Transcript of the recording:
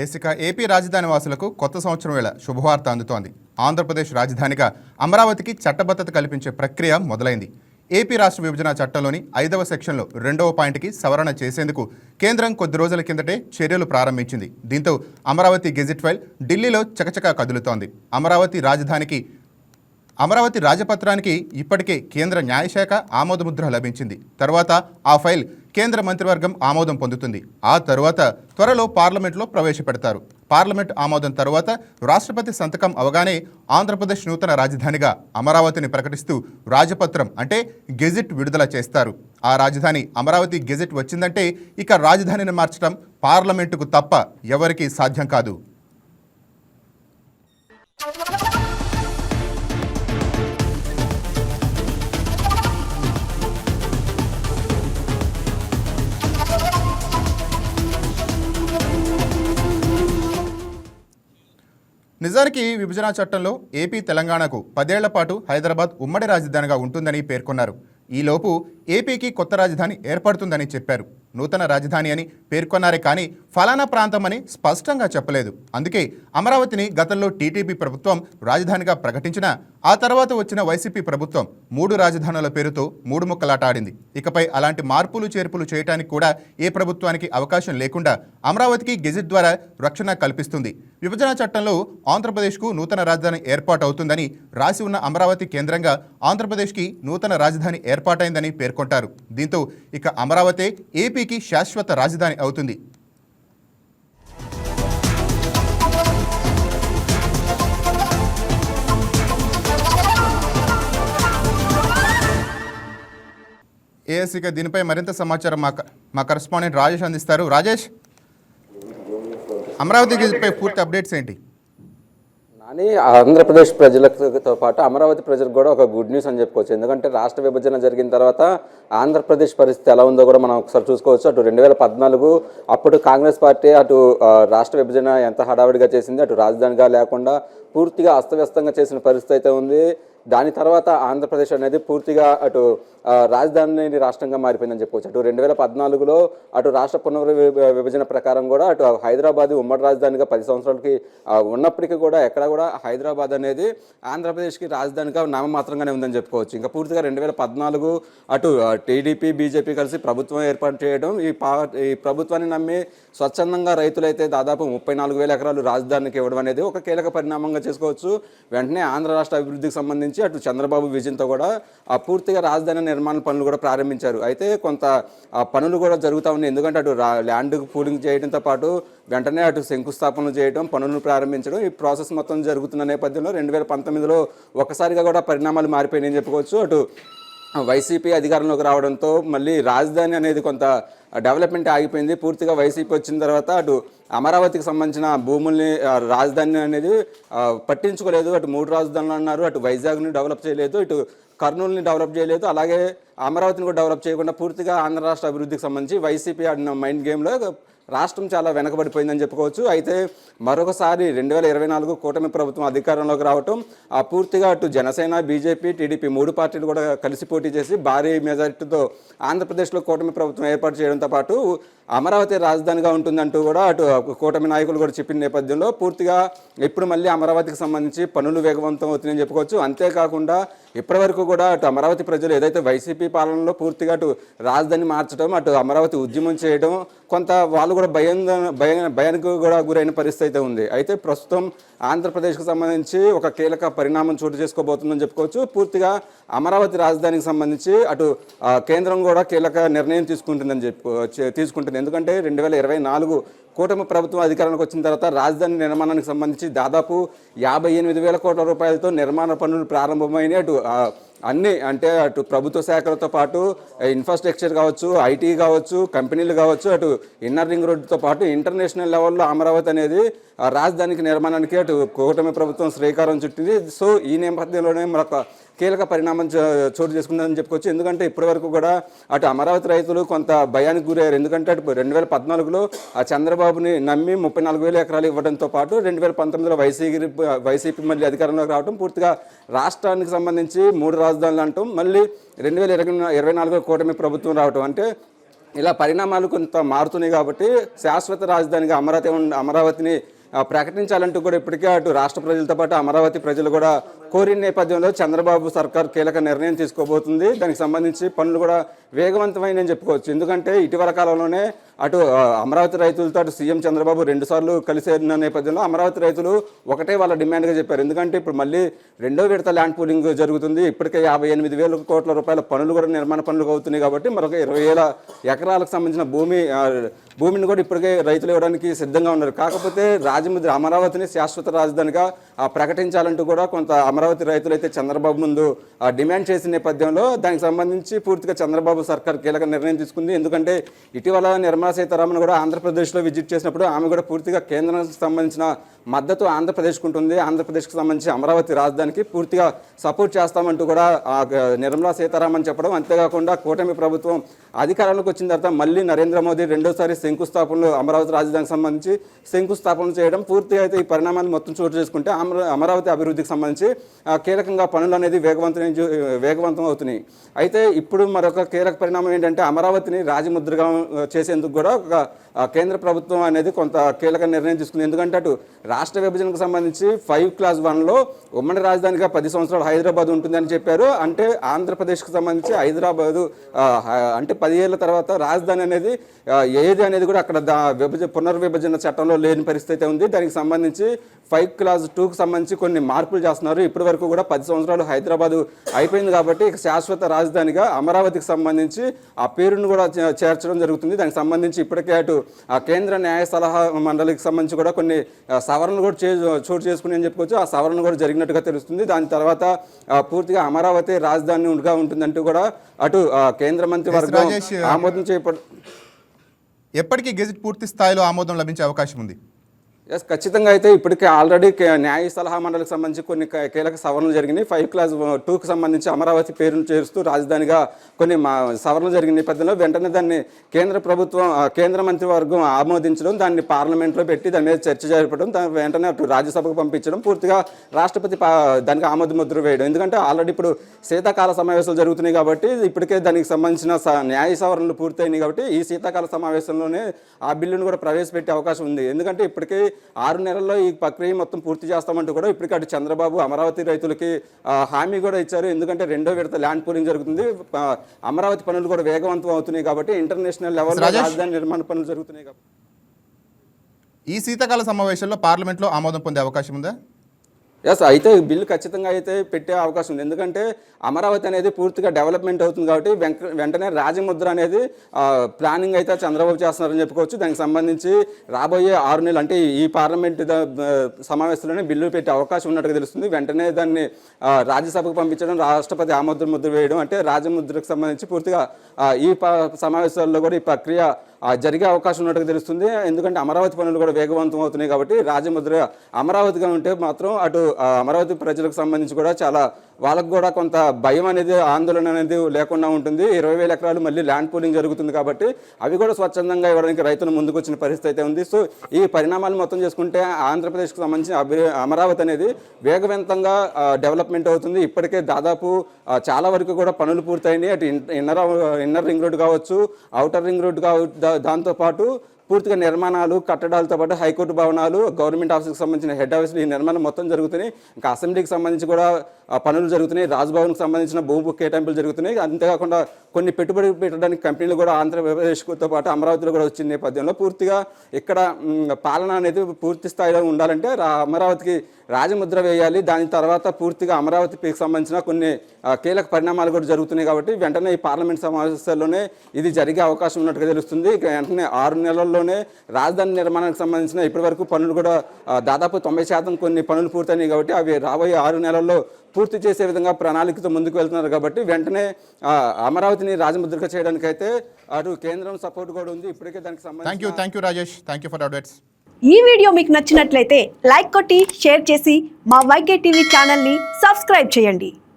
ఏసిక AP రాజధాని వాసులకు కొత్త సంవత్సరం వేళ శుభవార్త అందుతోంది. ఆంధ్రప్రదేశ్ రాజధానిగా అమరావతికి చట్టబద్ధత కల్పించే ప్రక్రియ మొదలైంది. ఏపీ రాష్ట్ర విభజన చట్టంలోని ఐదవ సెక్షన్లో రెండవ పాయింట్కి సవరణ చేసేందుకు కేంద్రం కొద్ది రోజుల కిందటే చర్యలు ప్రారంభించింది. దీంతో అమరావతి గెజిట్ ఫైల్ ఢిల్లీలో చకచకా కదులుతోంది. అమరావతి రాజధానికి అమరావతి రాజపత్రానికి ఇప్పటికే కేంద్ర న్యాయశాఖ ఆమోదముద్ర లభించింది. తర్వాత ఆ ఫైల్ కేంద్ర మంత్రివర్గం ఆమోదం పొందుతుంది. ఆ తరువాత త్వరలో పార్లమెంట్లో ప్రవేశపెడతారు. పార్లమెంట్ ఆమోదం తరువాత రాష్ట్రపతి సంతకం అవగానే ఆంధ్రప్రదేశ్ నూతన రాజధానిగా అమరావతిని ప్రకటిస్తూ రాజపత్రం అంటే గెజిట్ విడుదల చేస్తారు. ఆ రాజధాని అమరావతి గెజిట్ వచ్చిందంటే ఇక రాజధానిని మార్చడం పార్లమెంటుకు తప్ప ఎవరికీ సాధ్యం కాదు. నిజానికి విభజన చట్టంలో ఏపీ తెలంగాణకు పదేళ్ళ పాటు హైదరాబాద్ ఉమ్మడి రాజధానిగా ఉంటుందని పేర్కొన్నారు. ఈలోపు ఏపీకి కొత్త రాజధాని ఏర్పడుతుందని చెప్పారు. నూతన రాజధాని అని పేర్కొన్నారే కానీ ఫలానా ప్రాంతం అని స్పష్టంగా చెప్పలేదు. అందుకే అమరావతిని గతంలో టీటీపీ ప్రభుత్వం రాజధానిగా ప్రకటించినా ఆ తర్వాత వచ్చిన వైసీపీ ప్రభుత్వం మూడు రాజధానుల పేరుతో మూడు ముక్కలాటాడింది. ఇకపై అలాంటి మార్పులు చేర్పులు చేయడానికి కూడా ఏ ప్రభుత్వానికి అవకాశం లేకుండా అమరావతికి గెజిట్ ద్వారా రక్షణ కల్పిస్తుంది. విభజన చట్టంలో ఆంధ్రప్రదేశ్కు నూతన రాజధాని ఏర్పాటు అవుతుందని రాసి ఉన్న అమరావతి కేంద్రంగా ఆంధ్రప్రదేశ్కి నూతన రాజధాని ఏర్పాటైందని పేర్కొంటారు. దీంతో ఇక అమరావతే ఏపీకి శాశ్వత రాజధాని అవుతుంది. ఏఎస్సీగా దీనిపై మరింత సమాచారం మా క- మా కరెస్పాండెంట్ రాజేష్ అందిస్తారు. రాజేష్? అమరావతి పూర్తి అప్డేట్స్ ఏంటి? కానీ ఆంధ్రప్రదేశ్ ప్రజలతో పాటు అమరావతి ప్రజలకు కూడా ఒక గుడ్ న్యూస్ అని చెప్పుకోవచ్చు. ఎందుకంటే రాష్ట్ర విభజన జరిగిన తర్వాత ఆంధ్రప్రదేశ్ పరిస్థితి ఎలా ఉందో కూడా మనం ఒకసారి చూసుకోవచ్చు. అటు రెండు వేల పద్నాలుగు అప్పుడు కాంగ్రెస్ పార్టీ అటు రాష్ట్ర విభజన ఎంత హడావిడిగా చేసింది అటు రాజధానిగా లేకుండా పూర్తిగా అస్తవ్యస్తంగా చేసిన పరిస్థితి అయితే ఉంది. దాని తర్వాత ఆంధ్రప్రదేశ్ అనేది పూర్తిగా అటు రాజధాని రాష్ట్రంగా మారిపోయిందని చెప్పుకోవచ్చు అటు రెండు వేల పద్నాలుగులో అటు రాష్ట్ర పునర్ విభజన ప్రకారం కూడా అటు హైదరాబాద్ ఉమ్మడి రాజధానిగా పది సంవత్సరాలకి ఉన్నప్పటికీ కూడా ఎక్కడ కూడా హైదరాబాద్ అనేది ఆంధ్రప్రదేశ్కి రాజధానిగా నామమాత్రంగానే ఉందని చెప్పుకోవచ్చు. ఇంకా పూర్తిగా రెండు వేల పద్నాలుగు అటు టీడీపీ బీజేపీ కలిసి ప్రభుత్వం ఏర్పాటు చేయడం ఈ పా ఈ ప్రభుత్వాన్ని నమ్మి స్వచ్ఛందంగా రైతులైతే దాదాపు ముప్పై నాలుగు వేల ఎకరాలు రాజధానికి ఇవ్వడం అనేది ఒక కీలక పరిణామంగా చేసుకోవచ్చు. వెంటనే ఆంధ్ర రాష్ట్ర అభివృద్ధికి సంబంధించి అటు చంద్రబాబు విజయంతో కూడా ఆ పూర్తిగా రాజధాని నిర్మాణ పనులు కూడా ప్రారంభించారు. అయితే కొంత ఆ పనులు కూడా జరుగుతూ ఉన్నాయి. ఎందుకంటే అటు ల్యాండ్ పూలింగ్ చేయడంతో పాటు వెంటనే అటు శంకుస్థాపనలు చేయడం పనులను ప్రారంభించడం ఈ ప్రాసెస్ మొత్తం జరుగుతున్న నేపథ్యంలో రెండు వేల పంతొమ్మిదిలో ఒక్కసారిగా కూడా పరిణామాలు మారిపోయినాయని చెప్పుకోవచ్చు. అటు వైసీపీ అధికారంలోకి రావడంతో మళ్ళీ రాజధాని అనేది కొంత డెవలప్మెంట్ ఆగిపోయింది. పూర్తిగా వైసీపీ వచ్చిన తర్వాత అటు అమరావతికి సంబంధించిన భూముల్ని రాజధాని అనేది పట్టించుకోలేదు. అటు మూడు రాజధానులు అన్నారు. అటు వైజాగ్ని డెవలప్ చేయలేదు. ఇటు కర్నూలుని డెవలప్ చేయలేదు. అలాగే అమరావతిని కూడా డెవలప్ చేయకుండా పూర్తిగా ఆంధ్ర రాష్ట్ర అభివృద్ధికి సంబంధించి వైసీపీ ఆడిన మైండ్ గేమ్లో రాష్ట్రం చాలా వెనకబడిపోయిందని చెప్పుకోవచ్చు. అయితే మరొకసారి రెండు వేల ఇరవై నాలుగు కూటమి ప్రభుత్వం అధికారంలోకి రావటం ఆ పూర్తిగా అటు జనసేన బీజేపీ టీడీపీ మూడు పార్టీలు కూడా కలిసి పోటీ చేసి భారీ మెజారిటీతో ఆంధ్రప్రదేశ్లో కూటమి ప్రభుత్వం ఏర్పాటు చేయడంతో పాటు అమరావతి రాజధానిగా ఉంటుందంటూ కూడా అటు కూటమి నాయకులు కూడా చెప్పిన నేపథ్యంలో పూర్తిగా ఇప్పుడు మళ్ళీ అమరావతికి సంబంధించి పనులు వేగవంతం అవుతుందని చెప్పుకోవచ్చు. అంతేకాకుండా ఇప్పటివరకు కూడా అటు అమరావతి ప్రజలు ఏదైతే వైసీపీ పాలనలో పూర్తిగా అటు రాజధాని మార్చడం అటు అమరావతి ఉద్యమం చేయడం కొంత వాళ్ళు కూడా భయం భయం భయానికి కూడా గురైన పరిస్థితి అయితే ఉంది. అయితే ప్రస్తుతం ఆంధ్రప్రదేశ్కి సంబంధించి ఒక కీలక పరిణామం చోటు చేసుకోబోతుందని చెప్పుకోవచ్చు. పూర్తిగా అమరావతి రాజధానికి సంబంధించి అటు కేంద్రం కూడా కీలక నిర్ణయం తీసుకుంటుందని చెప్పు చే- తీసుకుంటుంది. ఎందుకంటే రెండు వేల ఇరవై నాలుగు కూటమి ప్రభుత్వం అధికారానికి వచ్చిన తర్వాత రాజధాని నిర్మాణానికి సంబంధించి దాదాపు యాభై ఎనిమిది వేల కోట్ల రూపాయలతో నిర్మాణ పనులు ప్రారంభమైన అటు అన్ని అంటే అటు ప్రభుత్వ శాఖలతో పాటు ఇన్ఫ్రాస్ట్రక్చర్ కావచ్చు ఐటీ కావచ్చు కంపెనీలు కావచ్చు అటు ఇన్నర్ రింగ్ రోడ్డుతో పాటు ఇంటర్నేషనల్ లెవెల్లో అమరావతి అనేది రాజధానికి నిర్మాణానికి అటు కూటమి ప్రభుత్వం శ్రీకారం చుట్టింది. సో ఈ నేపథ్యంలోనే మరొక కీలక పరిణామం చో- చోటు చేసుకుందని చెప్పుకోవచ్చు. ఎందుకంటే ఇప్పటివరకు కూడా అటు అమరావతి రైతులు కొంత భయానికి గురయ్యారు. ఎందుకంటే అటు రెండు వేల పద్నాలుగులో ఆ చంద్రబాబుని నమ్మి ముప్పై నాలుగు వేల ఎకరాలు ఇవ్వడంతో పాటు రెండు వేల పంతొమ్మిదిలో వైసీపీ వైసీపీ మళ్ళీ అధికారంలోకి రావడం పూర్తిగా రాష్ట్రానికి సంబంధించి మూడు రాజధానులు అంటాం మళ్ళీ రెండు వేల ఇరవై ఇరవై నాలుగులో కూటమి ప్రభుత్వం రావటం. అంటే ఇలా పరిణామాలు కొంత మారుతున్నాయి కాబట్టి శాశ్వత రాజధానిగా అమరావతి అమరావతిని ప్రకటించాలంటూ కూడా ఇప్పటికే అటు రాష్ట్ర ప్రజలతో పాటు అమరావతి ప్రజలు కూడా కోరిన నేపథ్యంలో చంద్రబాబు సర్కార్ కీలక నిర్ణయం తీసుకోబోతుంది. దానికి సంబంధించి పనులు కూడా వేగవంతమైన చెప్పుకోవచ్చు. ఎందుకంటే ఇటీవల కాలంలోనే అటు అమరావతి రైతులతో అటు సీఎం చంద్రబాబు రెండుసార్లు కలిసిన నేపథ్యంలో అమరావతి రైతులు ఒకటే వాళ్ళ డిమాండ్గా చెప్పారు. ఎందుకంటే ఇప్పుడు మళ్ళీ రెండో విడత ల్యాండ్ పూలింగ్ జరుగుతుంది. ఇప్పటికే యాభై ఎనిమిది వేల కోట్ల రూపాయల పనులు కూడా నిర్మాణ పనులు అవుతున్నాయి కాబట్టి మరొక ఇరవై వేల ఎకరాలకు సంబంధించిన భూమి భూమిని కూడా ఇప్పటికే రైతులు ఇవ్వడానికి సిద్ధంగా ఉన్నారు. కాకపోతే రాజముద్రి అమరావతిని శాశ్వత రాజధానిగా ప్రకటించాలంటూ కూడా కొంత అమరావతి రైతులు అయితే చంద్రబాబు ముందు ఆ, డిమాండ్ చేసిన నేపథ్యంలో దానికి సంబంధించి పూర్తిగా చంద్రబాబు సర్కార్ కీలక నిర్ణయం తీసుకుంది. ఎందుకంటే ఇటీవల నిర్మలా సీతారామన్ కూడా ఆంధ్రప్రదేశ్లో విజిట్ చేసినప్పుడు ఆమె కూడా పూర్తిగా కేంద్రానికి సంబంధించిన మద్దతు ఆంధ్రప్రదేశ్కు ఉంటుంది. ఆంధ్రప్రదేశ్కి సంబంధించి అమరావతి రాజధానికి పూర్తిగా సపోర్ట్ చేస్తామంటూ కూడా నిర్మలా సీతారామన్ చెప్పడం. అంతేకాకుండా కూటమి ప్రభుత్వం అధికారంలోకి వచ్చిన తర్వాత మళ్ళీ నరేంద్ర మోదీ రెండోసారి శంకుస్థాపనలు అమరావతి రాజధానికి సంబంధించి శంకుస్థాపన చేయడం పూర్తిగా అయితే ఈ పరిణామాలు మొత్తం చోటు చేసుకుంటే ఆమె అమరావతి అభివృద్ధికి సంబంధించి కీలకంగా పనులు అనేది వేగవంతం వేగవంతం అవుతున్నాయి. అయితే ఇప్పుడు మరొక కీలక పరిణామం ఏంటంటే అమరావతిని రాజముద్రగా చేసేందుకు కూడా ఒక కేంద్ర ప్రభుత్వం అనేది కొంత కీలక నిర్ణయం తీసుకుంది. ఎందుకంటే అటు రాష్ట్ర విభజనకు సంబంధించి ఫైవ్ క్లాస్ వన్లో ఉమ్మడి రాజధానిగా పది సంవత్సరాలు హైదరాబాద్ ఉంటుందని చెప్పారు. అంటే ఆంధ్రప్రదేశ్కి సంబంధించి హైదరాబాదు అంటే పది ఏళ్ళ తర్వాత రాజధాని అనేది ఏది అనేది కూడా అక్కడ విభజన విభజ పునర్విభజన చట్టంలో లేని పరిస్థితి అయితే ఉంది. దానికి సంబంధించి ఫైవ్ క్లాస్ టూకి సంబంధించి కొన్ని మార్పులు చేస్తున్నారు. ఇప్పటి వరకు కూడా పది సంవత్సరాలు హైదరాబాదు అయిపోయింది కాబట్టి ఇక శాశ్వత రాజధానిగా అమరావతికి సంబంధించి ఆ పేరును కూడా చేర్చడం జరుగుతుంది. దానికి సంబంధించి ఇప్పటికే అటు కేంద్ర న్యాయ సలహా మండలికి సంబంధించి కూడా కొన్ని సవరణలు కూడా చే చోటు చేసుకుని అని చెప్పుకోవచ్చు. ఆ సవరణ కూడా జరిగినట్టుగా తెలుస్తుంది. దాని తర్వాత పూర్తిగా అమరావతి రాజధాని ఉండుగా ఉంటుందంటూ కూడా అటు కేంద్ర మంత్రి వర్గం ఆమోదం చేయబడ ఎప్పటికీ గెజిట్ పూర్తి స్థాయిలో ఆమోదం లభించే అవకాశం ఉంది. ఎస్ ఖచ్చితంగా అయితే ఇప్పటికే ఆల్రెడీ న్యాయ సలహా మండలికి సంబంధించి కొన్ని కీలక సవరణలు జరిగినాయి. ఫైవ్ క్లాస్ టూకి సంబంధించి అమరావతి పేరును చేరుస్తూ రాజధానిగా కొన్ని మా సవరణలు జరిగిన నేపథ్యంలో వెంటనే దాన్ని కేంద్ర ప్రభుత్వం కేంద్ర మంత్రివర్గం ఆమోదించడం దాన్ని పార్లమెంట్లో పెట్టి దాని మీద చర్చ జరపడం దాని వెంటనే అటు రాజ్యసభకు పంపించడం పూర్తిగా రాష్ట్రపతి పా- దానికి ఆమోద ముద్ర వేయడం. ఎందుకంటే ఆల్రెడీ ఇప్పుడు శీతాకాల సమావేశాలు జరుగుతున్నాయి కాబట్టి ఇప్పటికే దానికి సంబంధించిన స- న్యాయ సవరణలు పూర్తయినాయి కాబట్టి ఈ శీతాకాల సమావేశంలోనే ఆ బిల్లును కూడా ప్రవేశపెట్టే అవకాశం ఉంది. ఎందుకంటే ఇప్పటికే ఆరు నెలల్లో ఈ ప్రక్రియ మొత్తం పూర్తి చేస్తామంటూ కూడా ఇప్పటికే చంద్రబాబు అమరావతి రైతులకి హామీ కూడా ఇచ్చారు. ఎందుకంటే రెండో విడత ల్యాండ్ పూలింగ్ జరుగుతుంది. అమరావతి పనులు కూడా వేగవంతం అవుతున్నాయి కాబట్టి ఇంటర్నేషనల్ రాజేష్? రాజధాని నిర్మాణ పనులు జరుగుతున్నాయి కాబట్టి. ఈ శీతాకాల సమావేశంలో పార్లమెంట్లో ఆమోదం పొందే అవకాశం ఉందా? ఎస్ అయితే బిల్లు ఖచ్చితంగా అయితే పెట్టే అవకాశం ఉంది. ఎందుకంటే అమరావతి అనేది పూర్తిగా డెవలప్మెంట్ అవుతుంది కాబట్టి వెంక- వెంటనే రాజముద్ర అనేది ప్లానింగ్ అయితే చంద్రబాబు చేస్తున్నారని చెప్పుకోవచ్చు. దానికి సంబంధించి రాబోయే ఆరు నెలలు అంటే ఈ పార్లమెంట్ సమావేశంలోనే బిల్లు పెట్టే అవకాశం ఉన్నట్టుగా తెలుస్తుంది. వెంటనే దాన్ని రాజ్యసభకు పంపించడం రాష్ట్రపతి ఆమోద ముద్ర వేయడం అంటే రాజముద్రకు సంబంధించి పూర్తిగా ఈ సమావేశాల్లో కూడా ఈ ప్రక్రియ జరిగే అవకాశం ఉన్నట్టుగా తెలుస్తుంది. ఎందుకంటే అమరావతి పనులు కూడా వేగవంతం అవుతున్నాయి కాబట్టి రాజముద్ర అమరావతిగా ఉంటే మాత్రం అటు అమరావతి ప్రజలకు సంబంధించి కూడా చాలా వాళ్ళకు కూడా కొంత భయం అనేది ఆందోళన అనేది లేకుండా ఉంటుంది. ఇరవై వేల ఎకరాలు మళ్ళీ ల్యాండ్ పూలింగ్ జరుగుతుంది కాబట్టి అవి కూడా స్వచ్ఛందంగా ఇవ్వడానికి రైతులు ముందుకు వచ్చిన పరిస్థితి అయితే ఉంది. సో ఈ పరిణామాలు మొత్తం చేసుకుంటే ఆంధ్రప్రదేశ్కి సంబంధించిన అభి అమరావతి అనేది వేగవంతంగా డెవలప్మెంట్ అవుతుంది. ఇప్పటికే దాదాపు చాలా వరకు కూడా పనులు పూర్తయినాయి. అటు ఇన్నర్ ఇన్నర్ రింగ్ రోడ్ కావచ్చు అవుటర్ రింగ్ రోడ్ కావచ్చు దా- దాంతోపాటు పూర్తిగా నిర్మాణాలు కట్టడాలతో పాటు హైకోర్టు భవనాలు గవర్నమెంట్ ఆఫీస్కి సంబంధించిన హెడ్ ఆఫీసులు ఈ నిర్మాణం మొత్తం జరుగుతున్నాయి. ఇంకా అసెంబ్లీకి సంబంధించి కూడా పనులు జరుగుతున్నాయి. రాజ్భవన్కి సంబంధించిన భూమి కేటాయింపులు జరుగుతున్నాయి. అంతేకాకుండా కొన్ని పెట్టుబడి పెట్టడానికి కంపెనీలు కూడా ఆంధ్రప్రదేశ్తో పాటు అమరావతిలో కూడా వచ్చిన నేపథ్యంలో పూర్తిగా ఇక్కడ పాలన అనేది పూర్తి స్థాయిలో ఉండాలంటే రా- అమరావతికి రాజముద్ర వేయాలి. దాని తర్వాత పూర్తిగా అమరావతికి సంబంధించిన కొన్ని కీలక పరిణామాలు కూడా జరుగుతున్నాయి కాబట్టి వెంటనే ఈ పార్లమెంట్ సమావేశాల్లోనే ఇది జరిగే అవకాశం ఉన్నట్టుగా తెలుస్తుంది. వెంటనే ఆరు నెలల్లో నెలల్లోనే రాజధాని నిర్మాణానికి సంబంధించిన ఇప్పటి వరకు పనులు కూడా దాదాపు తొంభై శాతం కొన్ని పనులు పూర్తయినాయి కాబట్టి అవి రాబోయే ఆరు నెలల్లో పూర్తి చేసే విధంగా ప్రణాళికతో ముందుకు వెళ్తున్నారు కాబట్టి వెంటనే అమరావతిని రాజముద్రగా చేయడానికైతే అటు కేంద్రం సపోర్ట్ కూడా ఉంది. ఇప్పటికే దానికి థ్యాంక్ యూ సంబంధించి thank you Rajesh thank you for updates ఈ వీడియో మీకు నచ్చినట్లయితే లైక్ కొట్టి షేర్ చేసి మా వైకే టీవీ ఛానల్ని సబ్స్క్రైబ్ చేయండి.